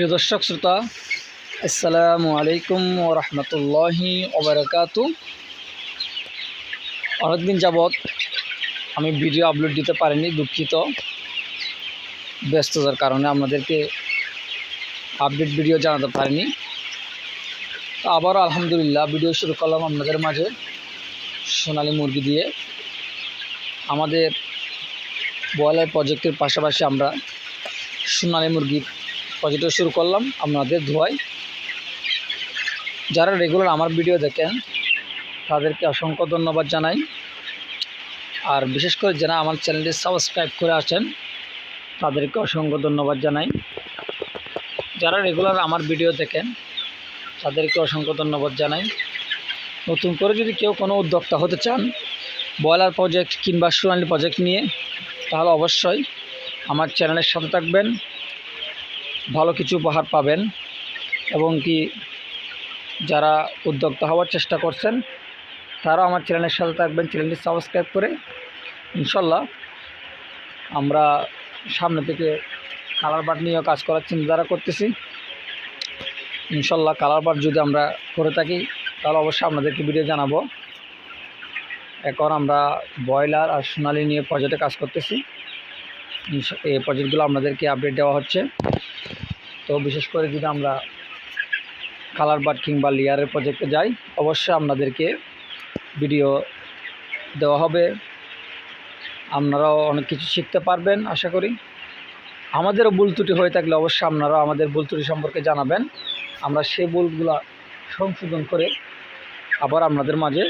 প্রিয় দর্শক, শ্রোতা, আসসালামু আলাইকুম ও রহমতুল্লাহি ওবরাকাতু অনেকদিন যাবৎ আমি ভিডিও আপলোড দিতে পারিনি, দুঃখিত। ব্যস্ততার কারণে আপনাদেরকে আপডেট ভিডিও জানাতে পারিনি। তো আবারও আলহামদুলিল্লাহ ভিডিও শুরু করলাম আপনাদের মাঝে সোনালি মুরগি দিয়ে। আমাদের ব্রয়লার প্রজেক্টের পাশাপাশি আমরা সোনালি মুরগির প্রজেক্টও শুরু করলাম আপনাদের ধোয়ায়। যারা রেগুলার আমার ভিডিও দেখেন, তাদেরকে অসংখ্য ধন্যবাদ জানাই। আর বিশেষ করে যারা আমার চ্যানেলটি সাবস্ক্রাইব করে আছেন, তাদেরকে অসংখ্য ধন্যবাদ জানাই। যারা রেগুলার আমার ভিডিও দেখেন, তাদেরকে অসংখ্য ধন্যবাদ জানাই। নতুন করে যদি কেউ কোনো উদ্যোক্তা হতে চান, ব্রয়লার প্রজেক্ট কিংবা সোনালি প্রজেক্ট নিয়ে, তাহলে অবশ্যই আমার চ্যানেলের সাথে থাকবেন। ভালো কিছু উপহার পাবেন এবং কি যারা উদ্যোক্তা হওয়ার চেষ্টা করছেন, তারাও আমার চ্যানেলের সাথে থাকবেন, চ্যানেলটি সাবস্ক্রাইব করে। ইনশাল্লাহ আমরা সামনে থেকে কালার বাট নিয়েও কাজ করার চিন্তাধারা করতেছি। ইনশাল্লাহ কালার বাট যদি আমরা করে থাকি, তাহলে অবশ্যই আপনাদেরকে ভিডিও জানাব। এখন আমরা ব্রয়লার আর সোনালি নিয়ে প্রজেক্টে কাজ করতেছি। এই প্রজেক্টগুলো আপনাদেরকে আপডেট দেওয়া হচ্ছে। তো বিশেষ করে যদি আমরা কালার বাট কিংবা লেয়ারের প্রজেক্টে যাই, অবশ্যই আপনাদেরকে ভিডিও দেওয়া হবে। আপনারাও অনেক কিছু শিখতে পারবেন, আশা করি। আমাদেরও ভুল ত্রুটি হয়ে থাকলে অবশ্যই আপনারাও আমাদের ভুল ত্রুটি সম্পর্কে জানাবেন। আমরা সেই ভুলগুলো সংশোধন করে আবার আপনাদের মাঝে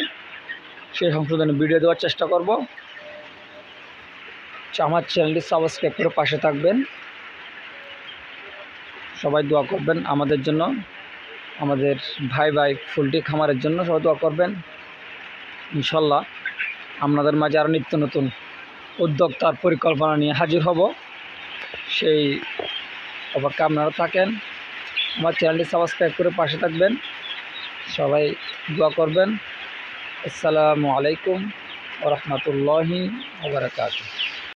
সেই সংশোধনে ভিডিও দেওয়ার চেষ্টা করব। আমার চ্যানেলটি সাবস্ক্রাইব করে পাশে থাকবেন। সবাই দোয়া করবেন আমাদের জন্য। আমাদের ভাই ভাই ফুলটি খামারের জন্য সবাই দোয়া করবেন। ইনশাল্লাহ আপনাদের মাঝে আরও নিত্য নতুন উদ্যোক্তার পরিকল্পনা নিয়ে হাজির হব। সেই অপেক্ষা আপনারা থাকেন। আমার চ্যানেলটি সাবস্ক্রাইব করে পাশে থাকবেন। সবাই দোয়া করবেন। আসসালামু আলাইকুম ওরহমতুল্লাহি ওবরাকাতুহ